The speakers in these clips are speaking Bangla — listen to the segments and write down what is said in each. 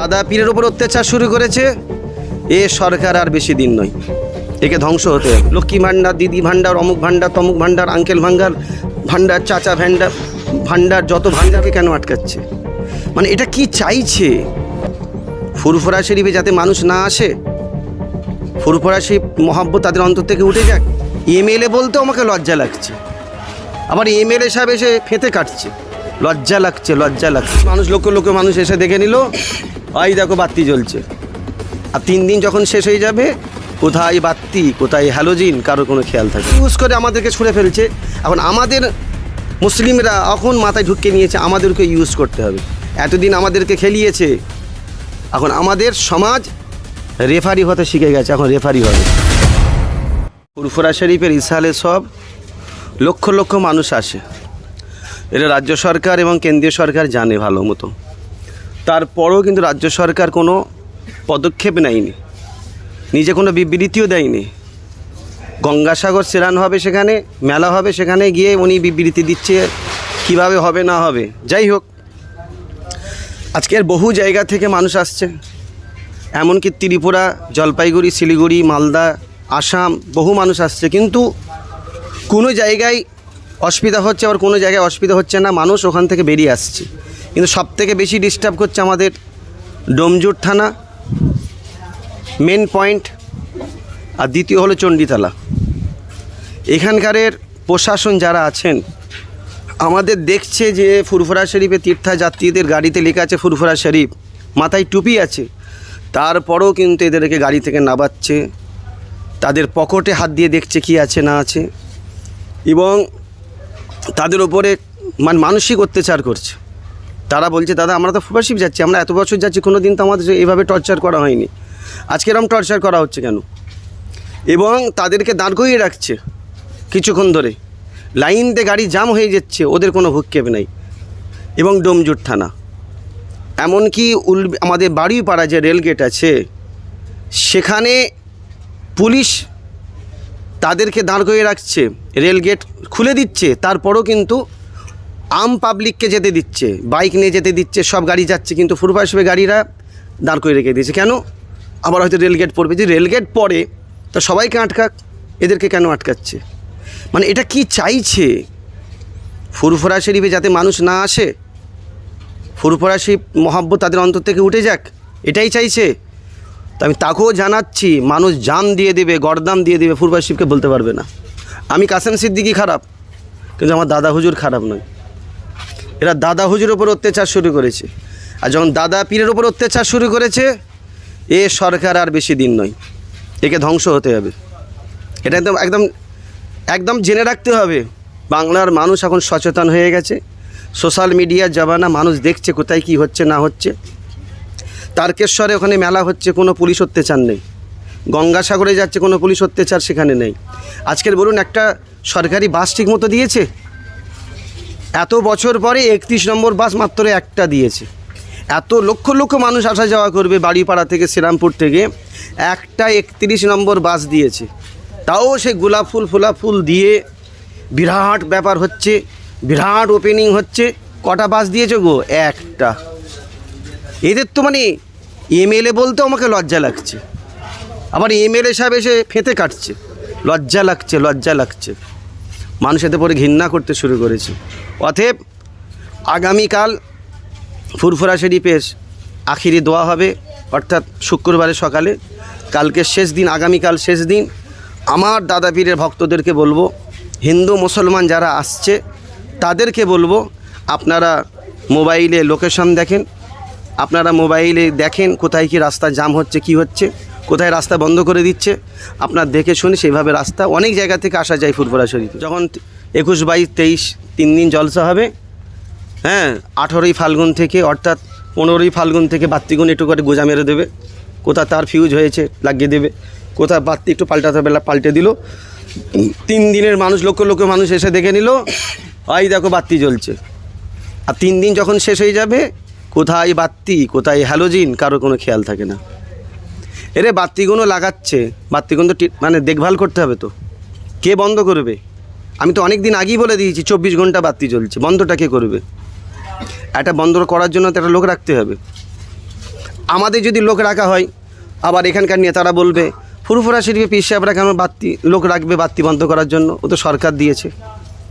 দাদা পীরের ওপর অত্যাচার শুরু করেছে। এ সরকার আর বেশি দিন নয়। একে ধ্বংস হতে লক্ষ্মী ভাণ্ডার, দিদি ভাণ্ডার, অমুক ভাণ্ডার, তমুক ভাণ্ডার, আঙ্কেল ভাঙ্গার, ভাণ্ডার, চাচা ভাণ্ডার ভাণ্ডার, যত ভাণ্ডারকে কেন আটকাচ্ছে? মানে এটা কি চাইছে? ফুরফুরা শরীফে যাতে মানুষ না আসে? ফুরফুরা শরীফ মহাব্বত তাদের অন্তর থেকে উঠে যাক। এমএলএ বলতে আমাকে লজ্জা লাগছে। আবার এমএলএ সাহেব এসে ফেতে কাটছে। লজ্জা লাগছে লজ্জা লাগছে। মানুষ লক্ষ লক্ষ মানুষ এসে দেখে নিল। আই দেখো বাতি জ্বলছে। আর তিন দিন যখন শেষ হয়ে যাবে, কোথায় বাতি, কোথায় হ্যালোজিন কারও কোনো খেয়াল থাকে ইউজ করে আমাদেরকে ছুঁড়ে ফেলছে। এখন আমাদের মুসলিমরা এখন মাথায় ঢুকিয়ে নিয়েছে, আমাদেরকে ইউজ করতে হবে। এতদিন আমাদেরকে খেলিয়েছে। এখন আমাদের সমাজ রেফারি হতে শিখে গেছে, এখন রেফারি হবে। ফুরফুরা শরীফের ইসালে সব লক্ষ লক্ষ মানুষ আসে। এটা রাজ্য সরকার এবং কেন্দ্রীয় সরকার জানে ভালো মতো। তারপরও কিন্তু রাজ্য সরকার কোনো পদক্ষেপ নেয়নি। নিজে কোনো বিবৃতিও দেয়নি। গঙ্গাসাগর সেরান হবে সেখানে, মেলা হবে সেখানে গিয়ে উনি বিবৃতি দিচ্ছে কীভাবে হবে না হবে। যাই হোক, আজকের বহু জায়গা থেকে মানুষ আসছে। এমনকি ত্রিপুরা, জলপাইগুড়ি, শিলিগুড়ি, মালদা, আসাম, বহু মানুষ আসছে। কিন্তু কোনো জায়গায় অসুবিধা হচ্ছে, আবার কোনো জায়গায় অসুবিধা হচ্ছে না। মানুষ ওখান থেকে বেরিয়ে আসছে। কিন্তু সব থেকে বেশি ডিস্টার্ব করছে আমাদের ডোমজুর থানা মেন পয়েন্ট আর দ্বিতীয় হলো চণ্ডীতলা। এখানকারের প্রশাসন যারা আছেন, আমাদের দেখছে যে ফুরফুরা শরীফে তীর্থযাত্রীদের গাড়িতে লেখা আছে ফুরফুরা শরীফ, মাথায় টুপি আছে। তারপরেও কিন্তু এদেরকে গাড়ি থেকে নামাচ্ছে। তাদের পকেটে হাত দিয়ে দেখছে কি আছে, না আছে। এবং তাদের ওপরে মানে মানসিক অত্যাচার করছে। তারা বলছে, দাদা, আমরা তো শরীফ যাচ্ছি, আমরা এত বছর যাচ্ছি কোনো দিন তো আমাদের এভাবে টর্চার করা হয়নি। আজকে এরম টর্চার করা হচ্ছে কেন? এবং তাদেরকে দাঁড় করিয়ে রাখছে কিছুক্ষণ ধরে। লাইনতে গাড়ি জাম হয়ে যাচ্ছে, ওদের কোনো ভূক্ষেপ নেই। এবং ডোমজুট থানা। এমনকি উল, আমাদের বাড়ি বাড়িপাড়া যে রেলগেট আছে, সেখানে পুলিশ তাদেরকে দাঁড় করিয়ে রাখছে, রেলগেট খুলে দিচ্ছে, তারপরও কিন্তু আম পাবলিককে যেতে দিচ্ছে বাইক নিয়ে যেতে দিচ্ছে, সব গাড়ি যাচ্ছে, কিন্তু ফুটপাথ হিসেবে গাড়িরা দাঁড় করে রেখে দিয়েছে। কেন? আবার হয়তো রেলগেট পড়বে। যদি রেলগেট পড়ে, তো সবাইকে আটকাক, এদেরকে কেন আটকাচ্ছে? মানে এটা কি চাইছে? ফুরফুরা শরীফে যাতে মানুষ না আসে? ফুরফুরা শরীফ মহাব্বত তাদের অন্তর থেকে উঠে যাক, এটাই চাইছে? তো আমি তাকেও জানাচ্ছি, মানুষ জান দিয়ে দেবে, গরদাম দিয়ে দেবে, ফুরফুরা শরীফকে বলতে পারবে না। আমি কাসেম সিদ্দিকি খারাপ, কিন্তু আমার দাদা হুজুর খারাপ নয়। এরা দাদা হুজুর ওপর অত্যাচার শুরু করেছে। আর যখন দাদা পীরের ওপর অত্যাচার শুরু করেছে, এ সরকার আর বেশি দিন নয়। একে ধ্বংস হতে হবে। এটা একদম একদম একদম জেনে রাখতে হবে। বাংলার মানুষ এখন সচেতন হয়ে গেছে। সোশ্যাল মিডিয়ার জামানা মানুষ দেখছে কোথায় কি হচ্ছে, না হচ্ছে। তারকেশ্বরে ওখানে মেলা হচ্ছে, কোনো পুলিশ অত্যাচার নেই। গঙ্গাসাগরে যাচ্ছে, কোনো পুলিশ অত্যাচার সেখানে নেই। আজকের বলুন একটা সরকারি বাস ঠিক মতো দিয়েছে? এত বছর পরে একত্রিশ নম্বর বাস মাত্র একটা দিয়েছে। এত লক্ষ লক্ষ মানুষ আসা যাওয়া করবে বাড়িপাড়া থেকে শ্রীরামপুর থেকে। একটা একত্রিশ নম্বর বাস দিয়েছে। তাও সে গোলাপ ফুল ফোলা ফুল দিয়ে বিরাট ব্যাপার হচ্ছে, বিরাট ওপেনিং হচ্ছে। কটা বাস দিয়েছে গো? একটা। এদের তো মানে এমএলএ বলতেও আমাকে লজ্জা লাগছে। আবার এমএলএ সাহেব এসে ফেঁতে কাটছে। লজ্জা লাগছে লজ্জা লাগছে। মানুষ পরে ঘৃণা করতে শুরু করেছে। অতএব আগামীকাল ফুরফুরা শরীফের আখিরি দোয়া হবে, অর্থাৎ শুক্রবারের সকালে। কালকে শেষ দিন, আগামীকাল শেষ দিন আমার দাদা পীরের ভক্তদেরকে বলব, হিন্দু, মুসলমান যারা আসছে, তাদেরকে বলব, আপনারা মোবাইলে লোকেশন দেখেন। আপনারা মোবাইলে দেখেন কোথায় কি রাস্তা জাম হচ্ছে, কি হচ্ছে। কোথায় রাস্তা বন্ধ করে দিচ্ছে, আপনার দেখে শুনে সেইভাবে রাস্তা, অনেক জায়গা থেকে আসা যায় ফুরফুরা শরীফে যখন একুশ বাইশ তেইশ তিন দিন জলসা হবে হ্যাঁ আঠেরোই ফাল্গুন থেকে, অর্থাৎ পনেরোই ফাল্গুন থেকে বাত্তিগুন একটু করে গোজা মেরে দেবে। কোথা তার ফিউজ হয়েছে, লাগিয়ে দেবে। কোথা বাত্তি একটু পাল্টাতে হবে পাল্টে দিল। তিন দিনের মানুষ, লক্ষ লক্ষ মানুষ এসে দেখে নিল, আই দেখো বাত্তি জ্বলছে। আর তিন দিন যখন শেষ হয়ে যাবে, কোথায় বাত্তি, কোথায় হ্যালোজিন কারও কোনো খেয়াল থাকে না। এরে বাত্তিগুলো লাগাচ্ছে। বাত্তিগুলো তো মানে দেখভাল করতে হবে তো। কে বন্ধ করবে? আমি তো অনেক দিন আগেই বলে দিয়েছি, চব্বিশ ঘণ্টা বাতি জ্বলছে। বন্ধটা কে করবে? একটা বন্ধ করার জন্য তো একটা লোক রাখতে হবে। আমাদের যদি লোক রাখা হয়, আবার এখানকার নেতারা বলবে, ফুরফুরা শরীফে পীর সাহেবরা কেন বাত্তি লোক রাখবে বাত্তি বন্ধ করার জন্য? ও তো সরকার দিয়েছে।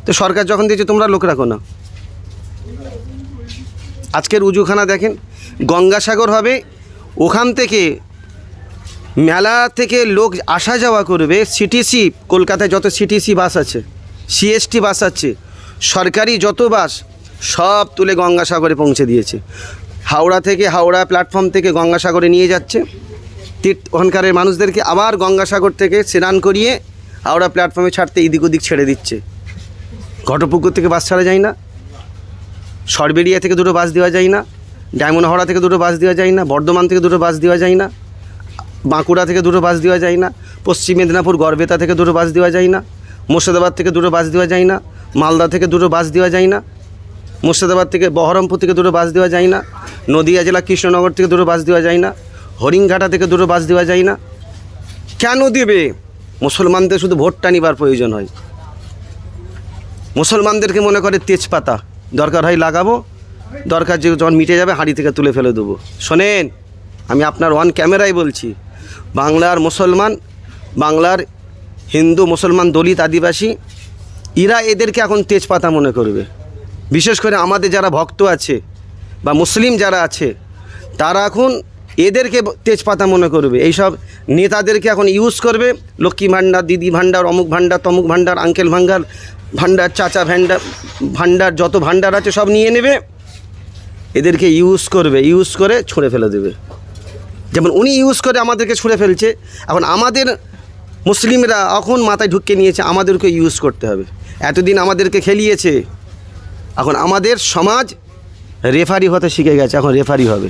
তো সরকার যখন দিয়েছে, তোমরা লোক রাখো না। আজকের উজুখানা দেখেন, গঙ্গাসাগর হবে, ওখান থেকে মেলা থেকে লোক আসা যাওয়া করবে সিটিসি কলকাতায় যত সিটিসি বাস আছে সিএসটি বাস আছে, সরকারি যত বাস, সব তুলে গঙ্গাসাগরে পৌঁছে দিয়েছে। হাওড়া থেকে হাওড়া প্ল্যাটফর্ম থেকে গঙ্গাসাগরে নিয়ে যাচ্ছে। তীর্থ ওখানকারের মানুষদেরকে আবার গঙ্গাসাগর থেকে স্নান করিয়ে হাওড়া প্ল্যাটফর্মে ছাড়তে এদিক ওদিক ছেড়ে দিচ্ছে। ঘটপুকুর থেকে বাস ছাড়া যায় না। সরবেরিয়া থেকে দুটো বাস দেওয়া যায় না। ডায়মন্ড হাওড়া থেকে দুটো বাস দেওয়া যায় না। বর্ধমান থেকে দুটো বাস দেওয়া যায় না। বাঁকুড়া থেকে দুটো বাস দেওয়া যায় না, পশ্চিম মেদিনীপুর গড়বেতা থেকে দুটো বাস দেওয়া যায় না, মুর্শিদাবাদ থেকে দুটো বাস দেওয়া যায় না, মালদা থেকে দুটো বাস দেওয়া যায় না, মুর্শিদাবাদ থেকে বহরমপুর থেকে দুটো বাস দেওয়া যায় না, নদীয়া জেলা কৃষ্ণনগর থেকে দুটো বাস দেওয়া যায় না, হরিণঘাটা থেকে দুটো বাস দেওয়া যায় না। কেন দেবে? মুসলমানদের শুধু ভোটটা নিবার প্রয়োজন হয়। মুসলমানদেরকে মনে করে তেজপাতা, দরকার হয় লাগাবো, দরকার যে যখন মিটে যাবে হাঁড়ি থেকে তুলে ফেলে দেবো। শোনেন, আমি আপনার ওয়ান ক্যামেরায় বলছি। বাংলার মুসলমান, বাংলার হিন্দু মুসলমান দলিত আদিবাসী, এরা এদেরকে এখন তেজপাতা মনে করবে। বিশেষ করে আমাদের যারা ভক্ত আছে বা মুসলিম যারা আছে, তারা এখন এদেরকে তেজপাতা মনে করবে। এইসব নেতাদেরকে এখন ইউজ করবে। লক্ষ্মী ভাণ্ডার, দিদি ভাণ্ডার, অমুক ভাণ্ডার, তমুক ভাণ্ডার, আঙ্কেল ভাণ্ডার ভাণ্ডার, চাচা ভাণ্ডার ভাণ্ডার, যত ভাণ্ডার আছে সব নিয়ে নেবে। এদেরকে ইউজ করবে ইউজ করে ছুঁড়ে ফেলে দেবে। যেমন উনি ইউজ করে আমাদেরকে ছুঁড়ে ফেলছে, এখন আমাদের মুসলিমরা এখন মাথায় ঢুকিয়ে নিয়েছে, আমাদেরকে ইউজ করতে হবে। এতদিন আমাদেরকে খেলিয়েছে, এখন আমাদের সমাজ রেফারি হতে শিখে গেছে, এখন রেফারি হবে।